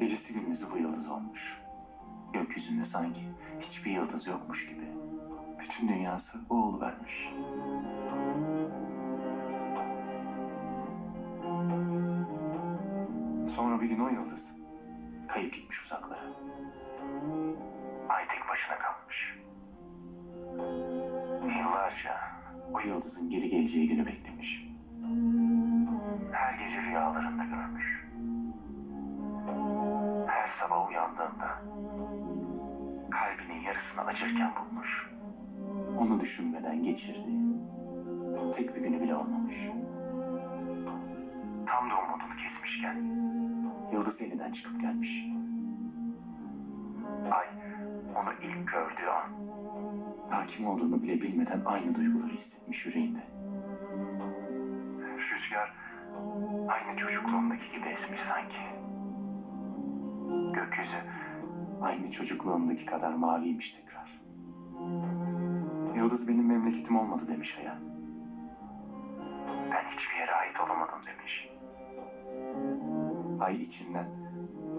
Gecesi gündüzü bu yıldız olmuş. Gökyüzünde sanki hiçbir yıldız yokmuş gibi. Bütün dünyası o vermiş. Sonra bir gün o yıldız kayıp gitmiş uzaklara. Ay tek başına kalmış. Yıllarca o yıldızın geri geleceği günü beklemiş. Her gece rüyalarında görmüş. Sabah uyandığında kalbinin yarısını acırken bulmuş. Onu düşünmeden geçirdiği tek bir günü bile olmamış. Tam da umudunu kesmişken yıldız yeniden çıkıp gelmiş. Ay onu ilk gördüğü an daha kim olduğunu bile bilmeden aynı duyguları hissetmiş yüreğinde. Rüzgar aynı çocukluğundaki gibi esmiş sanki. Gökyüzü aynı çocukluğundaki kadar maviymiş tekrar. Yıldız benim memleketim olmadı demiş Aya. Ben hiçbir yere ait olamadım demiş. Ay içinden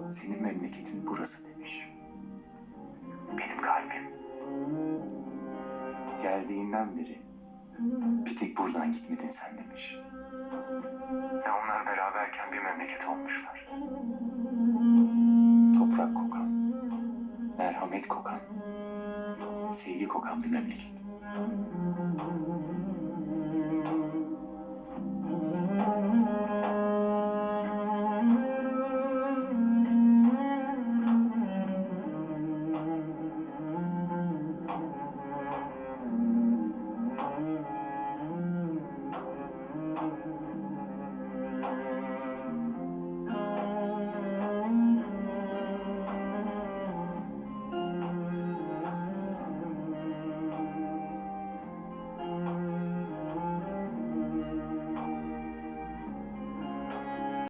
senin memleketin burası demiş. Benim kalbim. Geldiğinden beri bir tek buradan gitmedin sen demiş. Ve onlar beraberken bir memleket olmuşlar. Merhamet kokan, sevgi kokan bir memleket.